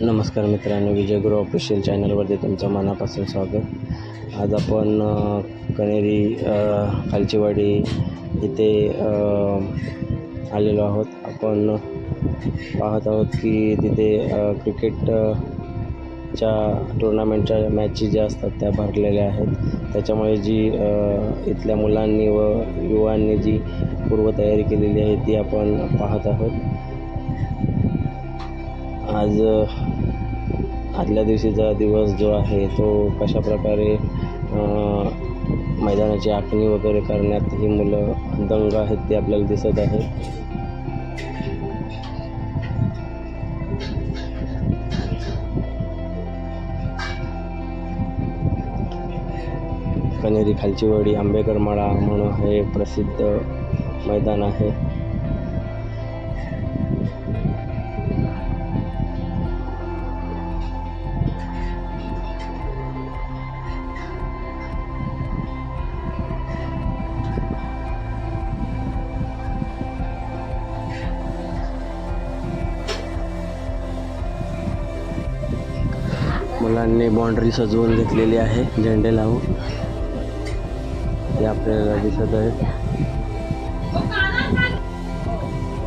नमस्कार मित्रांनो विजय गुरु ऑफिशियल चॅनलवरती तुमचं मनापासून स्वागत. आज आपण अ, कनेरी खालचीवाडी इथे आलेलो आहोत. आपण पाहत आहोत की तिथे क्रिकेटच्या क्रिकेट च्या टुर्नामेंटच्या मॅची ज्या असतात त्या भरलेल्या आहेत. त्याच्यामुळे जी इथल्या मुलांनी व युवांनी जी पूर्वतयारी केलेली आहे ती आपण पाहत आहोत. आज आदल्या दिवशीचा दिवस जो आहे तो कशा प्रकारे मैदानाची आखणी वगैरे करण्यात ही मुलं दंग आहेत ते आपल्याला दिसत आहे. कनेरी खालचीवाडी आंबेकर माळा म्हणून हे प्रसिद्ध मैदान आहे. बाउंड्री सजवून घेतलेली आहे. झेंडे लावून. ते आपल्याला दिसत आहेत.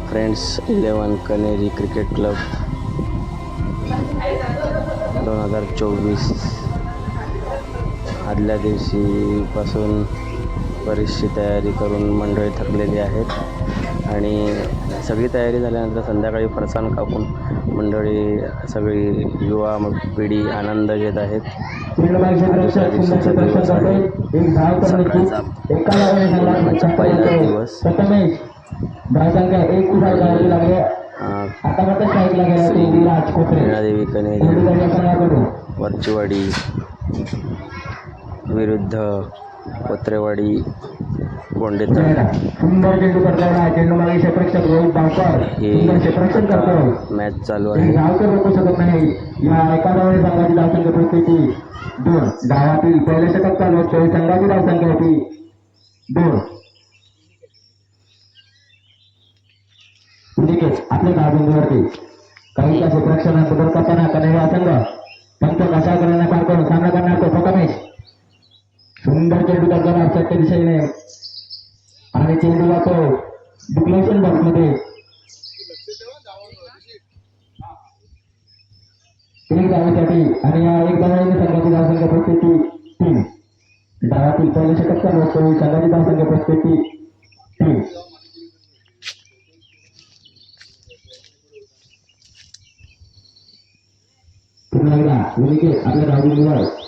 Friends eleven Kaneri cricket club दोन हजार चोवीस. आदल्या दिवशीपासून बरीचशी तयारी करून मंडळी थकलेली आहेत. आणि सगळी तयारी झाल्यानंतर संध्याकाळी फरसाण कापून मंडळी सगळी युवा पिढी आनंद घेत आहेत. दुसऱ्या दिवशीचा दिवस आहे. सकाळचा पहिला दिवस. कनेरी विरुद्ध संघाकडून वरचीवाडी. विरुद्ध कोत्रेवाडी. धावकर हे मॅच चालू आहे. धावातील षटक चालू असतो संघाची धावसंख्या होती. दोन. आपल्या धावबिंदूवरती काही त्या क्षेत्ररक्षणात बदल करताना कनेरी हा संघ पंच पार करून सामना करणार तो प्रथमेश सुंदर चेंडू करताना सत्य दिशेने. आणि चेंडूला तो डिक्लेशन बॉक्समध्ये. एक धावासाठी आणि या एक धावाने संघाची धावसंख्या परिस्थिती तीन. धावातील पहिले षटक चालू संघाची धावसंख्या परिस्थिती तीन. पुन्हा एकदा विनिकेत आपल्या धावडी निवड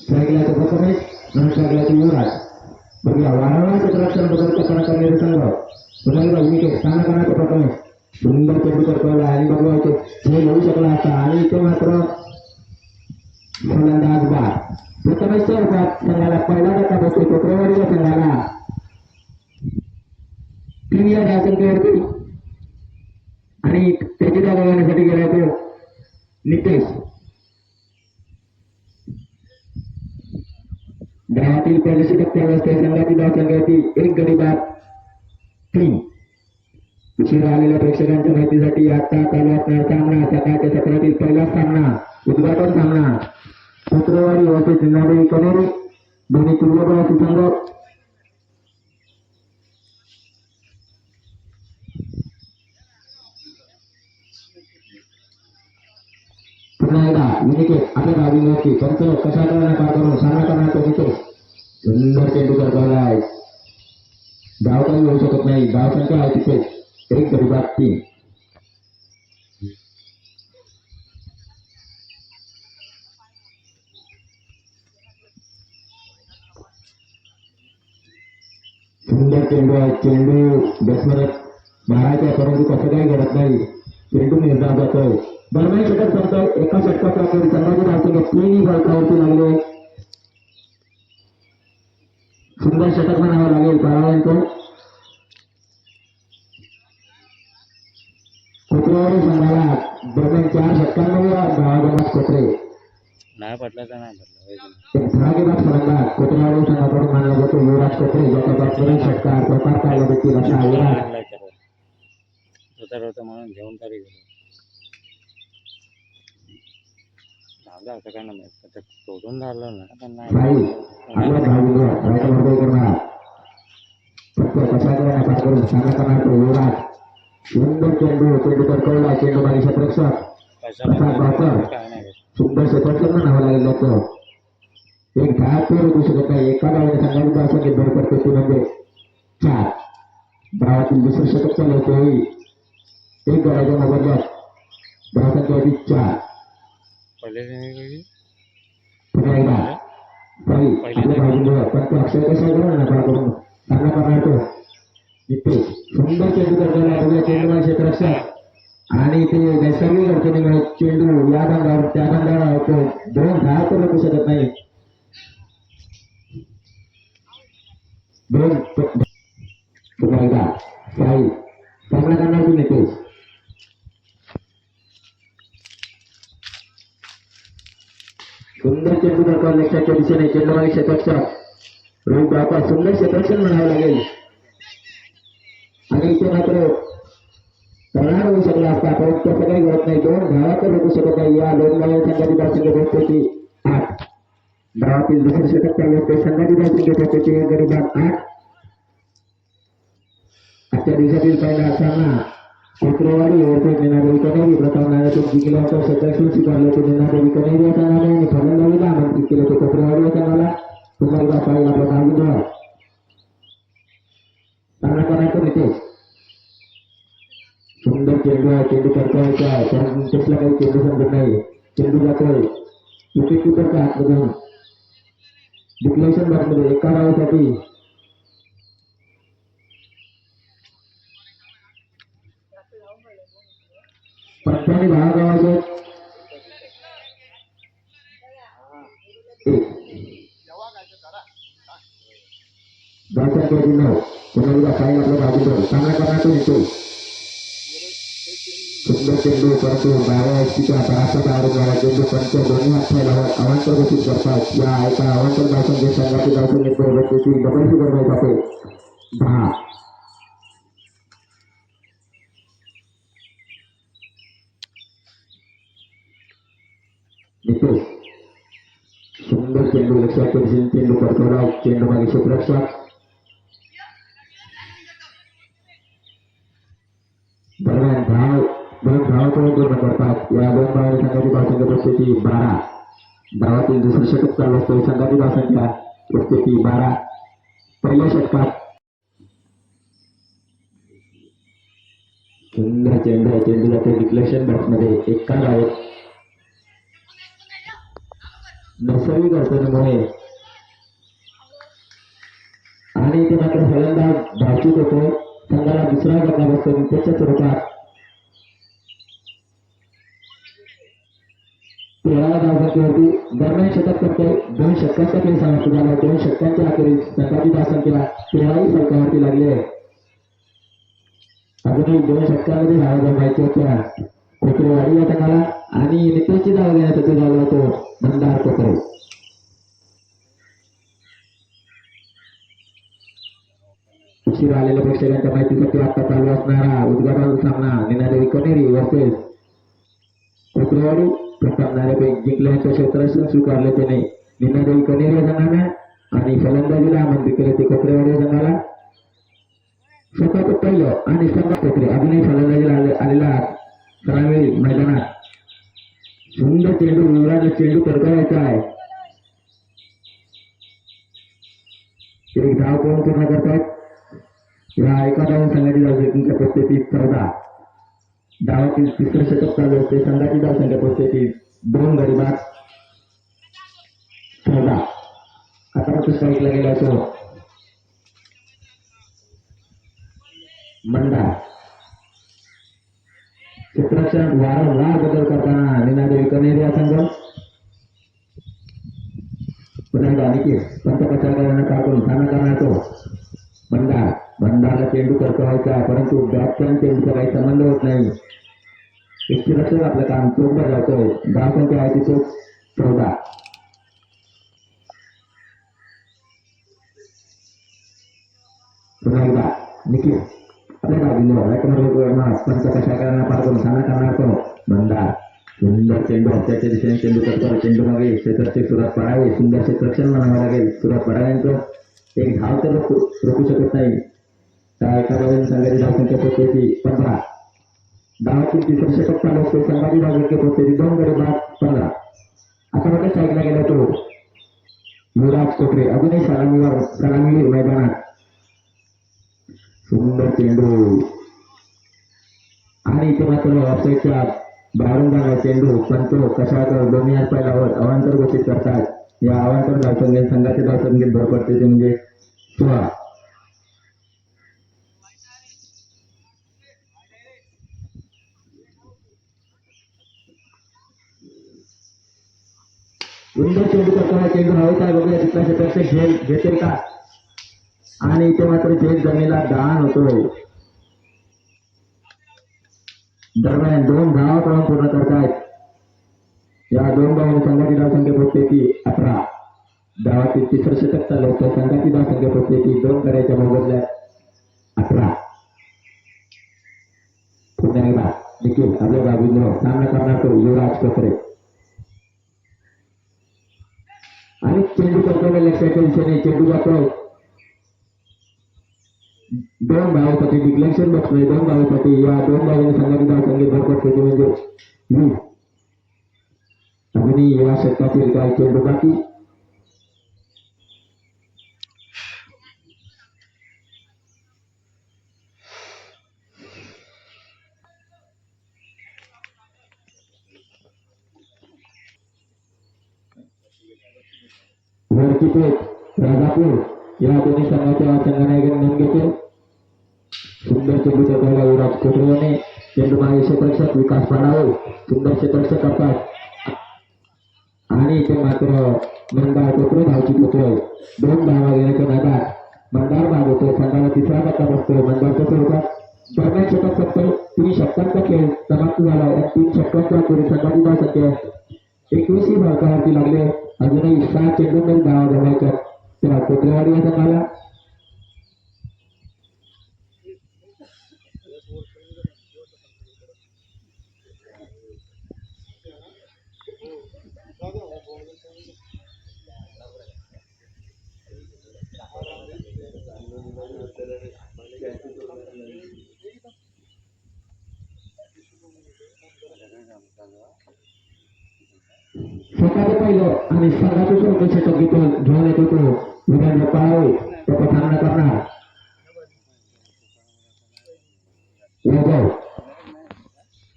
स्ट्राईकला तो प्रथमेश म्हणून स्ट्राईकला तो युवराज बघूया वारंवार क्षेत्ररक्षण बदल करताना करणारे संघ पुन्हा एकदा विनिकेत सुंदर चेंडू करतोय आणि बघूया तो. हे येऊ शकला असता आणि इथे मात्र फलंदाज बाद प्रथमेशच्या संघाला पहिला धक्का बसतो संघाला आणि त्याची जागा घेण्यासाठी गेला तो नितेश. धावातील पहिले षटक त्या असते संघाची धावसंख्या होती एक गडी बाद. तीन. उशिरा आलेल्या प्रेक्षकांच्या माहितीसाठी आता चालू असणारा सामना. सकाळच्या सत्रातील पहिला सामना उद्घाटन सामना. शुक्रवारी होते चिन्हादेवी कनेरी दोन्ही तुल्यबळाचे संघ पुन्हा एकदा विनिकेत आपल्या गाडीवरती पंच कशा करणार पार करून सामना करण्याचा तो सुंदर चेंडू करतोय आहे. धाव काही होऊ शकत नाही. धाव संख्या आहे तिथे. एक गरीबात तीन. सुंदर चेंडू आहे. चेंडू बॅट्समॅन मारायचा परंतु कसं काही घडत नाही. चेंडू निर्धार जातोय दरम्यान षटक संपतोय एका षटकाच्या अखेरी संघाची धावसंख्या तीनही फलकावरती लागले. सुंदर षटक म्हणावं लागेल परावांचं कोत्रेवाडी संघाला दरम्यान चार षटकांमध्ये धावा जमात कोत्रे. नाही पटलं तर नाही पटलं एक भागीदार फलंदाज कोपऱ्यावरील संघाकडून मानला जातो युवराज कोपरे ज्याच्या बॅटवरील षटकार प्रकार पाहिला देखील असा युवराज होता होता म्हणून घेऊन तरी गेलो झालं असं काय नाही आता तोडून झालं ना पण भाई आपला भाऊ रायटा वर्ग करणार फक्त कशा करायला पास करून सामना करणार तो युवराज सुंदर चेंडू चेंडू करकवला चेंडू मागे क्षेत्ररक्षक कशाला काय नाही सुंदर क्षेत्ररक्षक म्हणावं लागेल त्याचं एक दहा पेर होऊ शकत नाही एका डावाने सांगायचं असं की भर करतो ती म्हणजे चार डावातील दुसरं शतक चालू होते एक गडाच्या मोबदल्यात धावसंख्या होती चार पहिले इथे सुंदर चेंडू करताना चेंडू आणि ते नैसर्गिक अडचणीमुळे चेंडू या बंधावर त्या बंधावर होतो दोन दहा तर लागू शकत नाही. दोन साई सामना करणार तू. नितेश सुंदर चेंडू करतात लक्षाच्या दिशेने चेंडू मागे क्षेत्ररक्षक रोहित बापा सुंदर क्षेत्ररक्षण म्हणावं लागेल. आणि इथे मात्र तणाव होऊ शकला असता पण तसं काही घडत नाही. दोन धावा तर रोखू शकत नाही. या दोन धावा संघाची धावसंख्या पोहोचते आठ. धावातील दुसरे षटक चालू होते. संघाची धावसंख्या पोहोचते एक गरीबात आठ. आजच्या दिवसातील पहिला सामना शुक्रवारी ओळखत निनादेवी कनेरी प्रथम नाण्यातून जिंकला होता सत्याशी स्वीकारले होते निनादेवी कनेरी या कारणाने आणि फलंदाजीला आमंत्रित केले. होते शुक्रवारी या संघाला पुन्हा एकदा पाहिला आपला द्या सामना करायचं नितेश? सुंदर चेंडू आहे. चेंडू करता आहे. पण नितेशला काही चेंडू समजत नाही चेंडू जातोय विकेट किपरच्या हातमधून डिक्लेशन भरलेले एका डावासाठी पंचाने दहा गावाचे एक दर्शन करून नऊ पुन्हा एकदा फाईल आपल्या बाजूला सामना करणार तो येतो सुंदर चेंडू परंतु बारा एसटीच्या परास्त आरोग्याला चेंडू पंच दोन्ही हात फैलावर अवांतर घोषित करतात या एका अवांतर धावसन जे संघाचे धावसन येतो व्यक्तीची डबलची गरज जाते दहा नितेश सुंदर चेंडू लक्षात ठेवून चेंडू करतोला चेंडू मागे क्षेत्ररक्षक दरम्यान धाव दोन धाव करून पूर्ण करतात या दोन धावांनी संघाची धावसंख्या परिस्थिती बारा धावातील दुसरं षटक चालू असतो संघाची धावसंख्या परिस्थिती बारा पहिल्या षटकात सुंदर चेंडू आहे चेंडू जाते डिक्लेशन बॉक्समध्ये एका धावेत नैसर्गिक अडचणीमुळे आणि ते मात्र फलंदाज भाषिक होतो संघाला दुसरा गटा बसतो त्याच्या स्वरूपात तेरा धावसंख्येवरती दरम्यान शतक करतो दोन षटकांचा खेळ समाप्त झाला. दोन षटकांच्या अखेरीस संघाची धावसंख्या तेराही फलकावरती लागली. आहे अजूनही दोन षटकामध्ये धावा जमायच्या होत्या कोपरेवाडी या संघाला आणि नितेशची धाव घेण्यासाठी झाला होतो मंदार कोपरे. उशीर आलेल्या प्रेक्षकांच्या माहितीसाठी आता चालू असणारा उद्घाटन सामना निनादेवी कनेरी वर्सेस कोपरेवाडी प्रथम नाणेफेक जिंकल्याचं क्षेत्ररक्षण स्वीकारले त्याने निनादेवी कनेरी या संघाने आणि फलंदाजीला आमंत्रित केले ते कोपरेवाडी या संघाला. स्वतःच पहिलं आणि संघ कोपरे. अभिनय फलंदाजीला आले आलेला सरावेळी मैदानात सुंदर चेंडू युवराजला चेंडू करकवायचा आहे. एक धाव कोण पूर्ण करतात? या एका धावून संघाची धावसंख्या ती चौदा धावातील तिसरं षटक चालू असते संघाची धावसंख्या ती दोन गरीबात चौदा आतापर्यंत स्ट्राईकला गेला तो मंडा चित्रक्षण वारंवार बदल करताना निनादेवी कनेरी या संघ पुन्हा एकदा निकेश टाकून सामना करणार तो भंडार भंडारला चेंडू करकवायचा आहे परंतु बॅटच्या चेंडूचा काही संबंध होत नाही. एक रक्षक आपलं काम चोख बजावतोय दहा संख्या आहे तिथे? चौदा. पुन्हा एकदा निखिल. आपल्या बाजूने राईटमध्ये कशा करणार? पार करून करणार तो. मंदार सुंदर चेंडू हप्त्याच्या दिशेने चेंडू करतो चेंडू मागे क्षेत्राची सुरुवात पडावी सुंदर क्षेत्रक्षण म्हणावं लागेल. सुरुवात पडाव्यांचं एक धाव तर रोखू शकत नाही. त्या एका बाजूने संघाची धावसंख्या पोहोचते पंधरा. धावाची तिसरं षटक चालू असते. संघाची धावसंख्या पोहोचते दोन गडे बाद पंधरा. आता साईडला गेला तो. युवराज कोकरे अजूनही सलामीवर सलामीवीर मैदानात. सुंदर चेंडू आणि इथे मात्र ऑफसाईडच्या बाहेरून चेंडू पंतो तो दोन्ही हात पायलावर अवांतर घोषित करतात या अवांतर धावसंख्येत संघाचे धावसंगीत भर पडते ते म्हणजे सोळा सुंदर चेंडू करताना चेंडू हवेत आहे बघूया तिथला क्षेत्राचे झेल घेते का आणि इथे मात्र झेल जमीला दान होतोय दरम्यान दोन धावा क्रम पूर्ण करतायत? या दोन धावांनी संघाची धावसंख्या पोहोचते ती अठरा. धावाची तिसरं शतक चालू होतं संघाची धावसंख्या पोहोचते ती दोन करायच्या मोबदल्यात अठरा. पुन्हा एकदा देखील आपल्या बाजूने सामना करणार तो युवराज कपरे आणि चेंडू करताना लक्षाच्या दिशेने चेंडू जातो दोन धावपती डिक्लेशन बसलोय दोन धावपती या दोन धावांनी संघाची धाव संगीत भर पडते ती म्हणजे वीस अजूनही या षटकातील काय चेंडू बाकी वरकीपेठ राजापूर या दोन्ही संघाच्या संघाने नोंद घेते सुंदर चेंडूच्या पहिला युवराज कोटरेने चेंडू मागे क्षेत्रक्षक विकास पाडावे सुंदर क्षेत्रक्षक करतात. आणि इथे मात्र मंदार कोटरे धावची कोटरे दोन धावा घेण्याच्या नादात मंदार भाग होतो संघाला तिसरा धक्का बसतो. मंदारच्या स्वरूपात दरम्यान षटक सत्तर तीन षटकांचा खेळ समाप्त झाला या तीन षटकांचा खेळ संघाची धाव संख्या. एकवीसही भारतावरती लागले? अजूनही सहा चेंडूमध्ये धावा जमायच्या त्या कोटरेवाडी या संघाला स्वतःचं पहिलं आणि संघाचं स्वरूप षटक घेऊन घेऊन येतो तो विरेंद्र पाळे त्याचा सामना करणार वैभव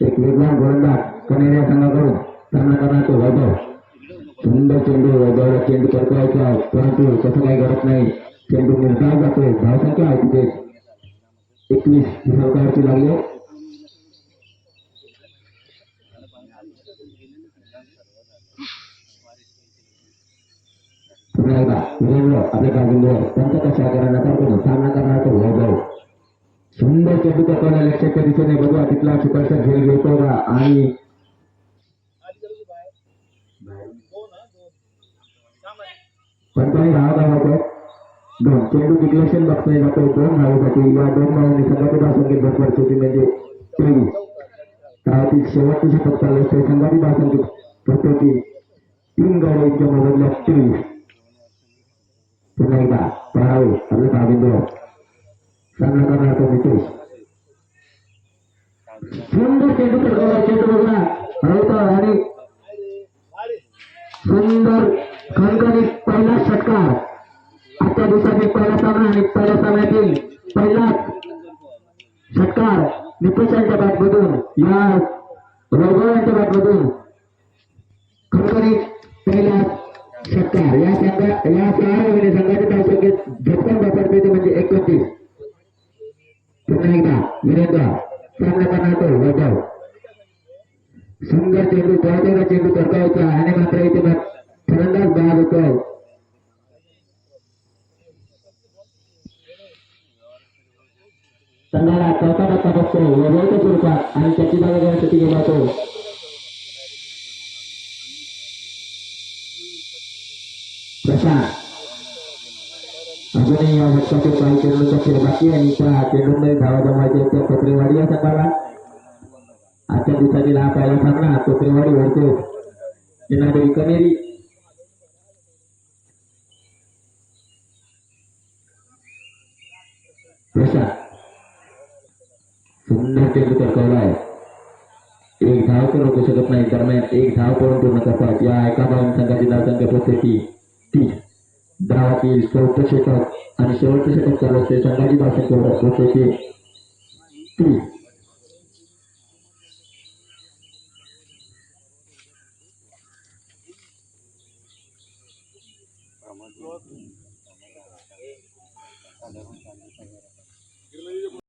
एक वेगवान गोलंदाज कनेरिया संघाकडून सामना करणार तो वैभव सुंदर चेंडू वैभवला चेंडू करकवायचा आहे परंतु तसं काही घडत नाही चेंडू निर्धार जातो धावसंख्या आहे तिथे एकवीस सरकारची लागली पुन्हा एकदा वीरेंद्र आपल्या बाजूने त्यांच्या कशा करण्याचा सामना करणार तो वैभव. सुंदर चेंडू करताना लक्षाच्या दिशेने बघूया तिथला सुपरचा झेल घेतो का आणि पंचाळीस दहा धावाचे दोन चेंडू डिक्लेशन बघता जातो. दोन धावेसाठी या दोन धावांनी संघाची संख्येत भर पडते म्हणजे तेवीस धावातील शेवटची शपथ चालू असते संघाची धावसंख्येत पडते ती तीन गाड्यांच्या मोबदल्यात तेवीस पुन्हा एकदा पळावे आपले भाविंद सामना करणार तो नितेश सुंदर चेंडू पडकवला चेंडू बघा हळवतो आणि सुंदर खणखणीत पहिला षटकार आजच्या दिवसातील पहिला सामना आणि पहिल्या सामन्यातील पहिला निकषांच्या बाबमधून या वैभव बाबमधून बॅटमधून पहिला सत्कार. या संघा या सहा संघाचे संघाच्या धावसंख्येत झटकन वापरते ते म्हणजे एकोणतीस. पुन्हा एकदा वीरेंद्र सामना करणार तो वैभव. सुंदर चेंडू पळतेला चेंडू करता होता आणि मात्र इथे फलंदाज बाद होतो. Tandara, tota, tapa, batu, mobil ke curva, anjati ketiga batu. शून्य चेंडू तरकवला आहे. एक धाव तर रोखू शकत नाही दरम्यान एक धाव करून पूर्ण करतात या एका धावून संघाची धावसंख्या पोहोचते ती तीस. धावातील चौथं षटक आणि शेवटचं षटक चालू असते संघाची धावसंख्या पोहोचते ती तीस.